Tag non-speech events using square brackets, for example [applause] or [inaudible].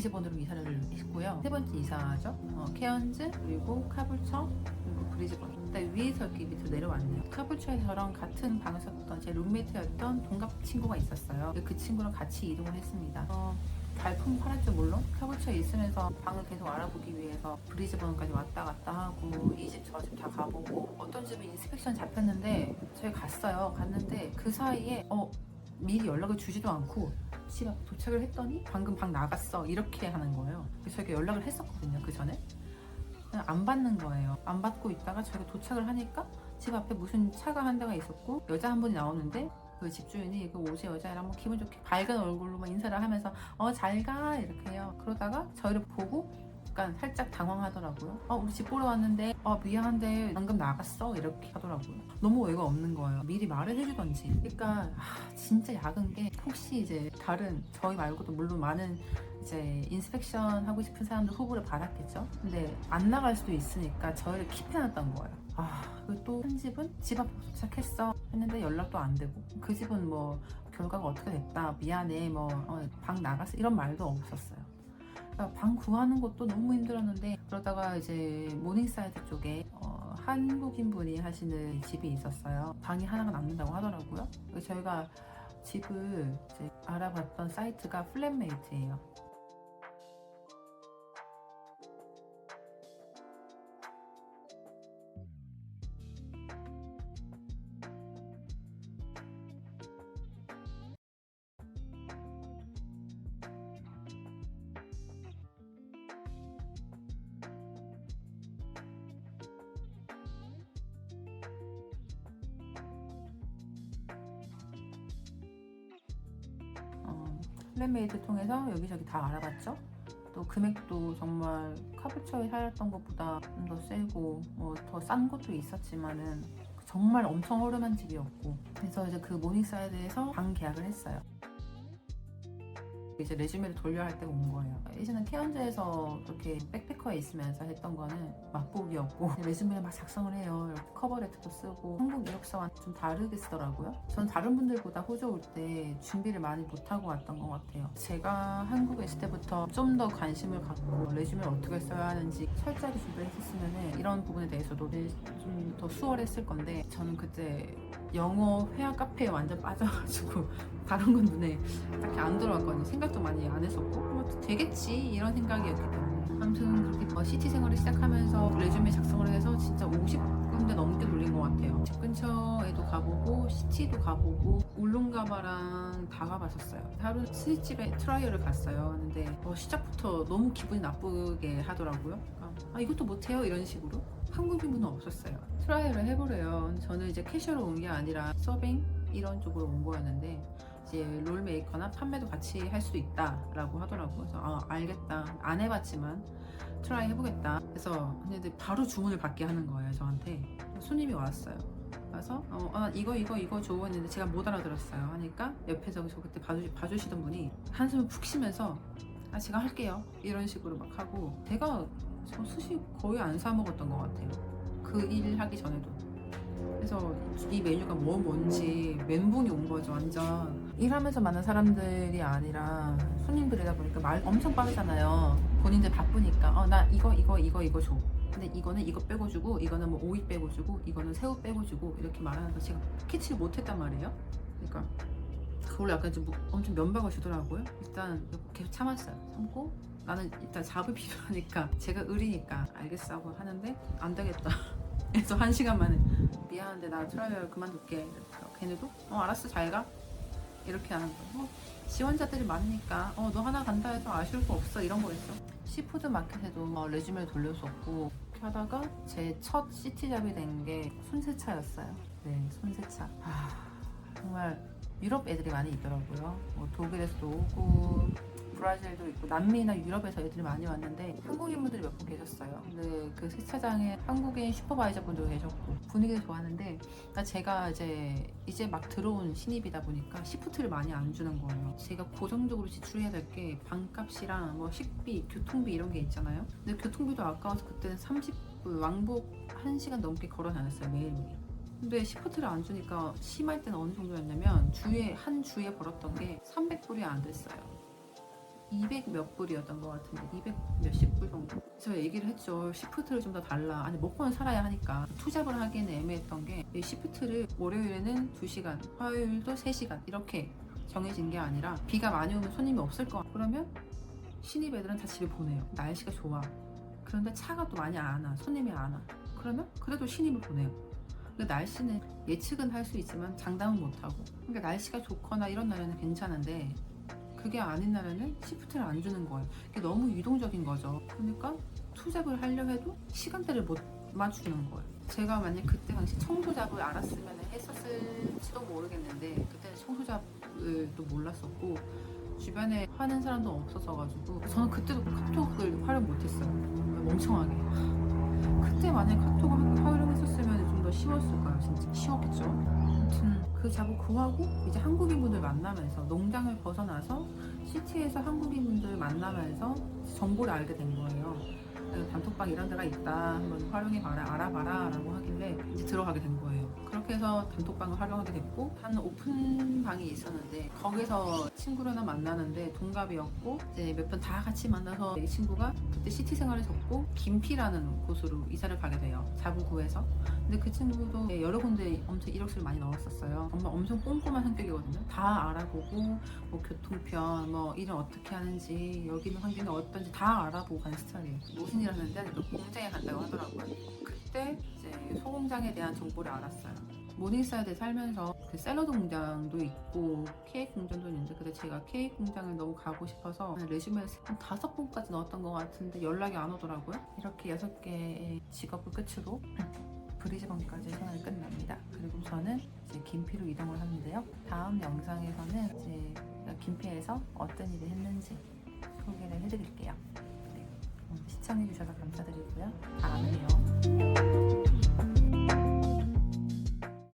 브리즈번으로 이사를 했고요. 세 번째 이사죠. 어, 케언즈 그리고 카불처 그리고 브리즈번. 일단 위에서 이렇게 밑으로 내려왔네요. 카불처에서 저랑 같은 방을 썼던 제 룸메이트였던 동갑 친구가 있었어요. 그 친구랑 같이 이동을 했습니다. 어, 발품 팔았죠 물론 카불처에 있으면서 방을 계속 알아보기 위해서 브리즈번까지 왔다 갔다 하고 이 집 저 집 다 가보고 어떤 집은 인스펙션 잡혔는데 저희 갔어요 갔는데 그 사이에 어 미리 연락을 주지도 않고 집 앞에 도착을 했더니 방금 방 나갔어 이렇게 하는 거예요. 그래서 저희가 연락을 했었거든요 그 전에. 안 받는 거예요. 안 받고 있다가 저희가 도착을 하니까 집 앞에 무슨 차가 한 대가 있었고 여자 한 분이 나오는데 그 집주인이 그 옷이 여자애랑 뭐 기분 좋게 밝은 얼굴로만 인사를 하면서 어 잘 가. 이렇게 해요. 그러다가 저희를 보고 약간 살짝 당황하더라고요. 어 우리 집 보러 왔는데 어 미안한데 방금 나갔어? 이렇게 하더라고요. 너무 어이가 없는 거예요. 미리 말을 해주던지. 그러니까 아, 진짜 야근 게 혹시 이제 다른 저희 말고도 물론 많은 이제 인스펙션 하고 싶은 사람들 후보를 받았겠죠? 근데 안 나갈 수도 있으니까 저희를 킵해놨던 거예요. 아 그리고 또 한 집은 집 앞에 도착했어 했는데 연락도 안 되고. 그 집은 뭐 결과가 어떻게 됐다 미안해 뭐방 나갔어 이런 말도 없었어요 방 구하는 것도 너무 힘들었는데 그러다가 이제 모닝사이드 쪽에 어, 한국인 분이 하시는 집이 있었어요. 방이 하나가 남는다고 하더라고요. 저희가 집을 알아봤던 사이트가 플랫메이트예요 플랜메이드 통해서 여기저기 다 알아봤죠. 또 금액도 정말 카부처에 살았던 것보다 좀 더 세고 뭐 더 싼 것도 있었지만은 정말 엄청 허름한 집이었고 그래서 이제 그 모닝사이드에서 방 계약을 했어요. 이제 레주메를 돌려야 할 때가 온 거예요. 예전에 케언즈에서 그렇게 백패커에 있으면서 했던 거는 맛보기였고 [laughs] 레주메를 막 작성을 해요. 이렇게 커버레터도 쓰고 한국 이력서와 좀 다르게 쓰더라고요. 전 다른 분들보다 호주 올 때 준비를 많이 못하고 왔던 것 같아요. 제가 한국에 있을 때부터 좀 더 관심을 갖고 레주메를 어떻게 써야 하는지 철저하게 준비를 했었으면 이런 부분에 대해서도 좀 더 수월했을 건데 저는 그때 영어 회화 카페에 완전 빠져가지고 [laughs] 다른 건 눈에 딱히 안 들어왔거든요. 생각도 많이 안 했었고 뭐 되겠지 이런 생각이었기 때문에 아무튼 그렇게 뭐 시티 생활을 시작하면서 레주메 작성을 해서 진짜 50군데 넘게 돌린 것 같아요. 집 근처에도 가보고 시티도 가보고 울릉가바랑 다 가봤었어요. 하루 스윗집에 트라이얼을 갔어요. 근데 어, 시작부터 너무 기분이 나쁘게 하더라고요. 그러니까 아 이것도 못해요 이런 식으로 한국인분은 없었어요. 트라이얼을 해보래요. 저는 이제 캐셔로 온 게 아니라 서빙 이런 쪽으로 온 거였는데 이제 롤 메이커나 판매도 같이 할 수도 있다라고 하더라고요. 그래서 아, 알겠다. 안 해봤지만 트라이 해보겠다. 그래서 근데 바로 주문을 받게 하는 거예요. 저한테 손님이 왔어요. 와서 어, 아, 이거 이거 이거 줘 했는데 제가 못 알아들었어요. 하니까 옆에서 저 그때 봐주, 봐주시던 분이 한숨을 푹 쉬면서 아 제가 할게요 이런 식으로 막 하고 제가 저 스시 거의 안 사 먹었던 것 같아요. 그 일 하기 전에도. 그래서 이 메뉴가 뭐 뭔지 멘붕이 온 거죠 완전. 일하면서 만난 사람들이 아니라 손님들이다 보니까 말 엄청 빠르잖아요. 본인들 바쁘니까. 어 나 이거 이거 이거 이거 줘. 근데 이거는 이거 빼고 주고 이거는 뭐 오이 빼고 주고 이거는 새우 빼고 주고 이렇게 말하는 거 제가 캐치를 못 했단 말이에요. 그러니까 그걸 약간 좀 엄청 면박을 주더라고요. 일단 계속 참았어요. 참고 나는 일단 잡을 필요하니까 [laughs] 제가 의리니까 알겠어 하고 하는데 안 되겠다. [laughs] 그래서 한 시간 만에 미안한데 나 트라이얼 그만둘게. 걔네도 어 알았어. 잘 가. 이렇게 하는 거예요 어, 지원자들이 많으니까 어 너 하나 간다 해서 아쉬울 거 없어. 이런 거였어 시푸드 마켓에도 어, 레주메를 돌려줬고 이렇게 하다가 제 첫 시티잡이 된 게 손세차였어요. 네 손세차. 아, 정말 유럽 애들이 많이 있더라고요 뭐 독일에서도 오고 브라질도 있고 남미나 유럽에서 애들이 많이 왔는데 한국인 분들이 몇 분 계셨어요. 근데 그 세차장에 한국인 슈퍼바이저 분도 계셨고 분위기도 좋았는데 그러니까 제가 이제 이제 막 들어온 신입이다 보니까 시프트를 많이 안 주는 거예요. 제가 고정적으로 지출해야 될 게 방값이랑 뭐 식비, 교통비 이런 게 있잖아요. 근데 교통비도 아까워서 그때는 30분 왕복 1시간 넘게 걸어 다녔어요 매일매일. 근데 시프트를 안 주니까 심할 때는 어느 정도였냐면 주에 한 주에 벌었던 게 300불이 안 됐어요. 200몇 불이었던 것 같은데 200 몇십 불 정도. 제가 얘기를 했죠. 시프트를 좀 더 달라. 아니 먹고는 살아야 하니까. 투잡을 하기에는 애매했던 게이 시프트를 월요일에는 2시간 화요일도 3시간 이렇게 정해진 게 아니라 비가 많이 오면 손님이 없을 거 그러면 신입 애들은 다 집에 보내요. 날씨가 좋아. 그런데 차가 또 많이 안 와. 손님이 안 와. 그러면 그래도 신입을 보내요 그 날씨는 예측은 할 수 있지만 장담은 못하고 그러니까 날씨가 좋거나 이런 날에는 괜찮은데 그게 아닌 날에는 시프트를 안 주는 거예요. 이게 너무 유동적인 거죠. 그러니까 투잡을 하려 해도 시간대를 못 맞추는 거예요. 제가 만약 그때 당시 청소잡을 알았으면 했었을지도 모르겠는데 그때는 청소잡을 또 몰랐었고 주변에 하는 사람도 없었어가지고 저는 그때도 카톡을 활용 못했어요. 멍청하게. 그때 만약 카톡을 활용했었으면 좀더 쉬웠을까요? 진짜 쉬웠겠죠. 아무튼 그 잡을 구하고 이제 한국인 분들 만나면서 농장을 벗어나서 시티에서 한국인 분들 만나면서 정보를 알게 된 거예요. 단톡방 이런 데가 있다 한번 활용해 봐라 알아봐라 라고 하길래 이제 들어가게 된 거예요 그렇게 해서 단톡방을 활용하게 됐고 한 오픈 방이 있었는데 거기서 친구를 하나 만나는데 동갑이었고 이제 몇 번 다 같이 만나서 이 친구가 그때 시티 생활을 접고 김피라는 곳으로 이사를 가게 돼요. 자부구에서. 근데 그 친구도 여러 군데 엄청 이력서를 많이 넣었었어요. 정말 엄청 꼼꼼한 성격이거든요. 다 알아보고 뭐 교통편 뭐 일을 어떻게 하는지 여기 는 환경이 어떤지 다 알아보고 가는 스타일이에요. 무슨 일 하는데 또 공장에 간다고 하더라고요. 그때 이제 소공장에 대한 정보를 알았어요 모닝사이드에 살면서 그 샐러드 공장도 있고 케이크 공장도 있는데 그때 제가 케이크 공장을 너무 가고 싶어서 레주메에 한 다섯 번까지 넣었던 것 같은데 연락이 안 오더라고요 이렇게 여섯 개의 직업을 끝으로 [laughs] 브리즈번까지 생활이 끝납니다. 그리고 저는 이제 김피로 이동을 하는데요. 다음 영상에서는 이제 김피에서 어떤 일을 했는지 소개를 해드릴게요. 네, 시청해주셔서 감사드리고요. 다음에요.